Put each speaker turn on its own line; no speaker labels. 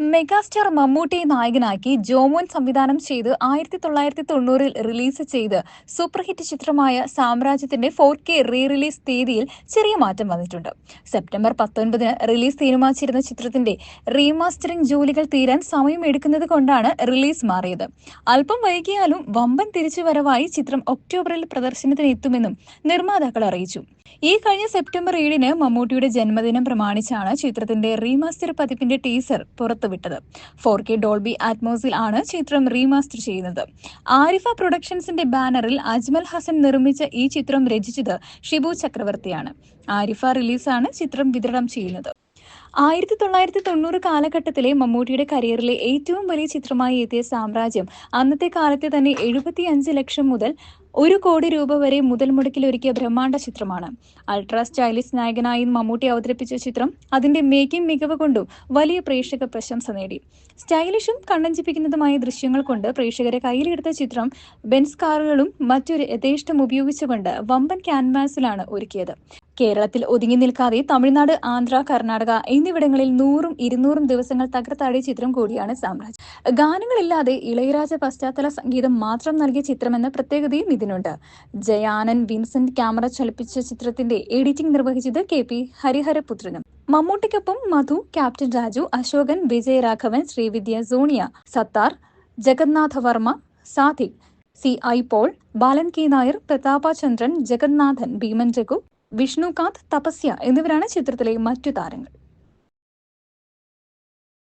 Megastar മമ്മൂട്ടിയെ നായകനാക്കി ജോമോൻ സംവിധാനം ചെയ്ത് ആയിരത്തി തൊള്ളായിരത്തി തൊണ്ണൂറിൽ റിലീസ് ചെയ്ത് സൂപ്പർ ഹിറ്റ് ചിത്രമായ സാമ്രാജ്യത്തിന്റെ ഫോർ കെ റീ റിലീസ് തീയതിയിൽ ചെറിയ മാറ്റം വന്നിട്ടുണ്ട്. സെപ്റ്റംബർ പത്തൊൻപതിന് റിലീസ് തീരുമാനിച്ചിരുന്ന ചിത്രത്തിന്റെ റീമാസ്റ്ററിംഗ് ജോലികൾ തീരാൻ സമയമെടുക്കുന്നത് കൊണ്ടാണ് റിലീസ് മാറിയത്. അല്പം വൈകിയാലും വമ്പൻ തിരിച്ചുവരവായി ചിത്രം ഒക്ടോബറിൽ പ്രദർശനത്തിന് എത്തുമെന്നും നിർമ്മാതാക്കൾ അറിയിച്ചു. ഈ കഴിഞ്ഞ സെപ്റ്റംബർ ഏഴിന് മമ്മൂട്ടിയുടെ ജന്മദിനം പ്രമാണിച്ചാണ് ചിത്രത്തിന്റെ റീമാസ്റ്റർ പതിപ്പിന്റെ ടീസർ പുറത്തുവിട്ടത്. ഫോർ കെ ഡോൾബി ആറ്റ്മോസിൽ ആണ് ചിത്രം റീമാസ്റ്റർ ചെയ്യുന്നത്. ആരിഫ പ്രൊഡക്ഷൻസിന്റെ ബാനറിൽ അജ്മൽ ഹസൻ നിർമ്മിച്ച ഈ ചിത്രം രചിച്ചത് ഷിബു ചക്രവർത്തിയാണ്. ആരിഫ റിലീസാണ് ചിത്രം വിതരണം ചെയ്യുന്നത്. ആയിരത്തി തൊള്ളായിരത്തി തൊണ്ണൂറ് കാലഘട്ടത്തിലെ മമ്മൂട്ടിയുടെ കരിയറിലെ ഏറ്റവും വലിയ ചിത്രമായി എത്തിയ സാമ്രാജ്യം അന്നത്തെ കാലത്തെ തന്നെ എഴുപത്തിയഞ്ച് ലക്ഷം മുതൽ ഒരു കോടി രൂപ വരെ മുതൽ മുടക്കിൽ ഒരുക്കിയ ബ്രഹ്മാണ്ഡ ചിത്രമാണ്. അൾട്രാ സ്റ്റൈലിഷ് നായകനായി മമ്മൂട്ടി അവതരിപ്പിച്ച ചിത്രം അതിന്റെ മേക്കിംഗ് മികവ് കൊണ്ടും വലിയ പ്രേക്ഷക പ്രശംസ നേടി. സ്റ്റൈലിഷും കണ്ണഞ്ചിപ്പിക്കുന്നതുമായ ദൃശ്യങ്ങൾ കൊണ്ട് പ്രേക്ഷകരെ കയ്യിലെടുത്ത ചിത്രം ബെൻസ് കാറുകളും മറ്റൊരു യഥേഷ്ടം ഉപയോഗിച്ചുകൊണ്ട് വമ്പൻ ക്യാൻവാസിലാണ് ഒരുക്കിയത്. കേരളത്തിൽ ഒതുങ്ങി നിൽക്കാതെ തമിഴ്നാട് ആന്ധ്ര കർണാടക എന്നിവിടങ്ങളിൽ നൂറും ഇരുന്നൂറും ദിവസങ്ങൾ തകർത്താടിയ ചിത്രം കൂടിയാണ് സാമ്രാജ്യം. ഗാനങ്ങളില്ലാതെ ഇളയരാജ പശ്ചാത്തല സംഗീതം മാത്രം നൽകിയ ചിത്രമെന്ന പ്രത്യേകതയും ഇതിനുണ്ട്. ജയാനൻ വിൻസെന്റ് ക്യാമറ ചലിപ്പിച്ച ചിത്രത്തിന്റെ എഡിറ്റിംഗ് നിർവഹിച്ചത് കെ പി ഹരിഹരപുത്രനും. മമ്മൂട്ടിക്കൊപ്പം Madhu Captain Raju Ashokan Vijayaraghavan Srividya Sonia Sathar Jagannatha Varma Sadiq C I Paul Balan K Nair Prathapachandran Jagannathan Bheeman Raghu Vishnukanth Thapasya എന്നിവരാണ് ചിത്രത്തിലെ മറ്റു താരങ്ങൾ.